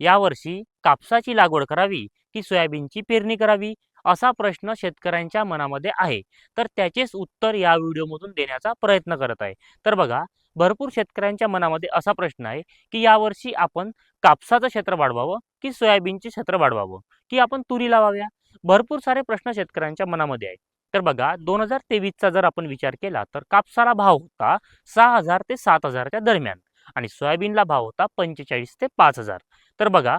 यावर्षी कापसाची लागवड करावी की सोयाबीनची पेरणी करावी असा प्रश्न शेतकऱ्यांच्या मनामध्ये आहे. तर त्याचेच उत्तर या व्हिडिओमधून देण्याचा प्रयत्न करत आहे. तर बघा भरपूर शेतकऱ्यांच्या मनामध्ये असा प्रश्न आहे की यावर्षी आपण कापसाचं क्षेत्र वाढवावं की सोयाबीनचे क्षेत्र वाढवावं? की आपण तुरी लावाव्या? भरपूर सारे प्रश्न शेतकऱ्यांच्या मनामध्ये आहे तर बघा दोन हजार तेवीसचा जर आपण विचार केला तर कापसाला भाव होता सहा हजार ते सात हजारच्या दरम्यान आणि सोयाबीनला भाव होता पंचेचाळीस ते पाच हजार. तर बघा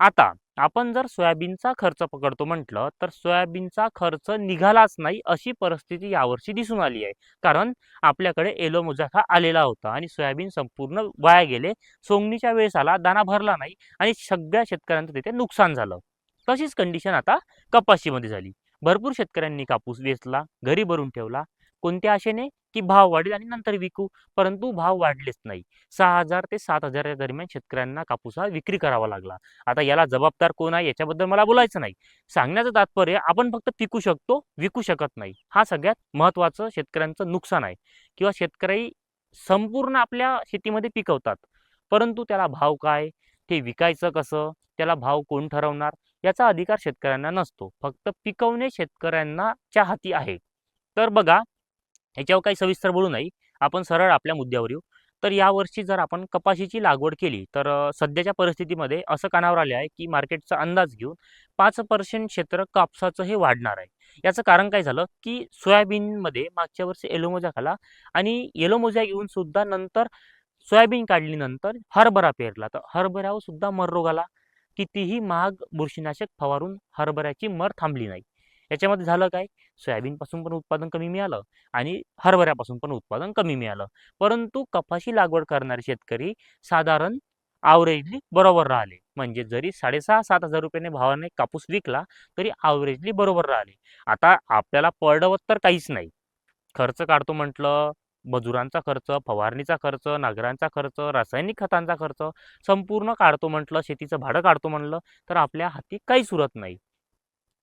आता आपण जर सोयाबीनचा खर्च पकडतो म्हटलं तर सोयाबीनचा खर्च निघालाच नाही अशी परिस्थिती यावर्षी दिसून आली आहे. कारण आपल्याकडे एलो मुजाखा आलेला होता आणि सोयाबीन संपूर्ण वाया गेले सोंगणीच्या वेळेस आला दाना भरला नाही आणि सगळ्या शेतकऱ्यांचं तिथे नुकसान झालं. तशीच कंडिशन आता कपाशीमध्ये झाली. भरपूर शेतकऱ्यांनी कापूस वेचला घरी भरून ठेवला. कोणत्या आशेने? की भाव वाढेल आणि नंतर विकू परंतु भाव वाढलेच नाही. सहा हजार ते सात हजाराच्या दरम्यान शेतकऱ्यांना कापूस हा विक्री करावा लागला. आता याला जबाबदार कोण आहे याच्याबद्दल मला बोलायचं नाही. सांगण्याचं तात्पर्य आपण फक्त पिकू शकतो विकू शकत नाही. हा सगळ्यात महत्त्वाचं शेतकऱ्यांचं नुकसान आहे. किंवा शेतकरी संपूर्ण आपल्या शेतीमध्ये पिकवतात. परंतु त्याला भाव काय? ते विकायचं कसं? त्याला भाव कोण ठरवणार? याचा अधिकार शेतकऱ्यांना नसतो. फक्त पिकवणे शेतकऱ्यांना च्या हाती आहे. तर बघा ह्याच्यावर काही सविस्तर बोलू नाही. आपण सरळ आपल्या मुद्द्यावर येऊ. तर यावर्षी जर आपण कपाशीची लागवड केली तर सध्याच्या परिस्थितीमध्ये असं कानावर आले आहे की मार्केटचा अंदाज घेऊन पाच पर्सेंट क्षेत्र कापसाचं हे वाढणार आहे. याचं कारण काय झालं की सोयाबीनमध्ये मागच्या वर्षी एलोमोजा खाला आणि येलो मोजा घेऊन सुद्धा नंतर सोयाबीन काढलीनंतर हरभरा पेरला. तर हरभऱ्यावर सुद्धा मर रोग आला. कितीही महाग बुरशीनाशक फवारून हरभऱ्याची मर थांबली नाही. याच्यामध्ये झालं काय? सोयाबीनपासून पण उत्पादन कमी मिळालं आणि हरभऱ्यापासून पण उत्पादन कमी मिळालं. परंतु कपाशी लागवड करणारे शेतकरी साधारण आवरेजली बरोबर राहिले. म्हणजे जरी साडेसहा सात हजार रुपयाने भावाने कापूस विकला तरी आवरेजली बरोबर राहिले. आता आपल्याला पडवत तर काहीच नाही. खर्च काढतो म्हटलं मजुरांचा खर्च फवारणीचा खर्च नांगरांचा खर्च रासायनिक खतांचा खर्च संपूर्ण काढतो म्हटलं शेतीचं भाडं काढतो म्हटलं तर आपल्या हाती काहीच उरत नाही.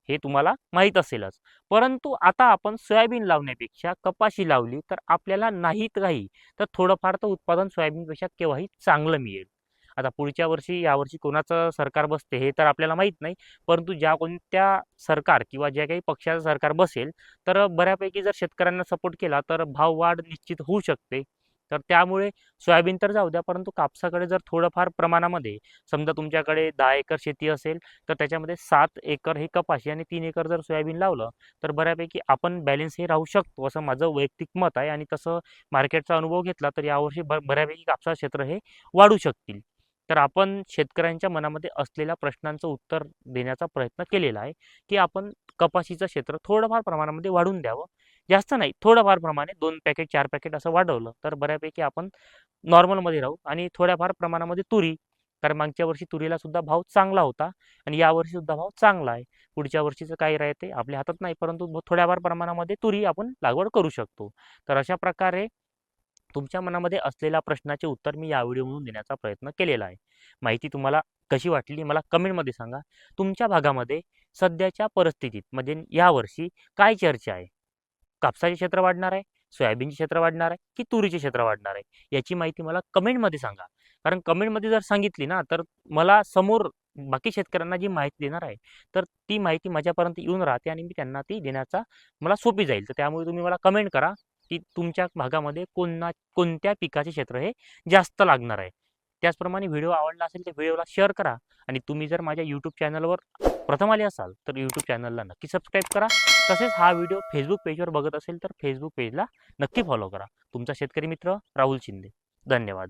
हे तुम्हाला माहीत असेलच. परंतु आता आपण सोयाबीन लावण्यापेक्षा कपाशी लावली तर आपल्याला नाहीत काही तर थोडंफार तर उत्पादन सोयाबीनपेक्षा केव्हाही चांगलं मिळेल. आता पुढच्या वर्षी यावर्षी कोणाचं सरकार बसते हे तर आपल्याला माहीत नाही परंतु ज्या कोणत्या सरकार किंवा ज्या काही पक्षाचं सरकार बसेल तर बऱ्यापैकी जर शेतकऱ्यांना सपोर्ट केला तर भाव वाढ निश्चित होऊ शकते. तर त्यामुळे सोयाबीन तर जाऊ द्या परंतु कापसाकडे जर थोडंफार प्रमाणामध्ये समजा तुमच्याकडे दहा एकर शेती असेल तर त्याच्यामध्ये सात एकर हे कपाशी आणि तीन एकर जर सोयाबीन लावलं तर बऱ्यापैकी आपण बॅलेन्स हे राहू शकतो. असं माझं वैयक्तिक मत आहे आणि तसं मार्केटचा अनुभव घेतला तर यावर्षी ब बऱ्यापैकी कापसा क्षेत्र हे वाढू शकतील. तर आपण शेतकऱ्यांच्या मनामध्ये असलेल्या प्रश्नांचं उत्तर देण्याचा प्रयत्न केलेला आहे की आपण कपाशीचं क्षेत्र थोडंफार प्रमाणामध्ये वाढून द्यावं. जास्त नाही थोडंफार प्रमाणे दोन पॅकेट चार पॅकेट असं वाढवलं तर बऱ्यापैकी आपण नॉर्मलमध्ये राहू आणि थोड्याफार प्रमाणामध्ये तुरी. कारण मागच्या वर्षी तुरीला सुद्धा भाव चांगला होता आणि यावर्षी सुद्धा भाव चांगला आहे. पुढच्या वर्षीचं काय राहते आपल्या हातात नाही परंतु थोड्याफार प्रमाणामध्ये तुरी आपण लागवड करू शकतो. तर अशा प्रकारे तुमच्या मनामध्ये असलेल्या प्रश्नाचे उत्तर मी या व्हिडिओमधून देण्याचा प्रयत्न केलेला आहे. माहिती तुम्हाला कशी वाटली मला कमेंटमध्ये सांगा. तुमच्या भागामध्ये सध्याच्या परिस्थितीत म्हणजे यावर्षी काय चर्चा आहे? कापसाचे क्षेत्र वाढणार आहे सोयाबीनचे क्षेत्र वाढणार आहे की तुरीचे क्षेत्र वाढणार आहे? याची माहिती मला कमेंटमध्ये सांगा. कारण कमेंटमध्ये जर सांगितली ना तर मला समोर बाकी शेतकऱ्यांना जी माहिती देणार आहे तर ती माहिती माझ्यापर्यंत येऊन राहते आणि मी त्यांना ती देण्याचा मला सोपी जाईल. तर त्यामुळे तुम्ही मला कमेंट करा की तुमच्या भागामध्ये कोणा कोणत्या पिकाचे क्षेत्र हे जास्त लागणार आहे? त्याचप्रमाणे व्हिडिओ आवडला असेल तर व्हिडिओला शेअर करा. आणि तुम्ही जर माझ्या यूट्यूब चॅनलवर प्रथम आले असाल तर यूट्यूब चॅनलला नक्की सबस्क्राईब करा. तसेच हा व्हिडिओ फेसबुक पेजवर बघत असेल तर फेसबुक पेजला नक्की फॉलो करा. तुमचा शेतकरी मित्र राहुल शिंदे. धन्यवाद.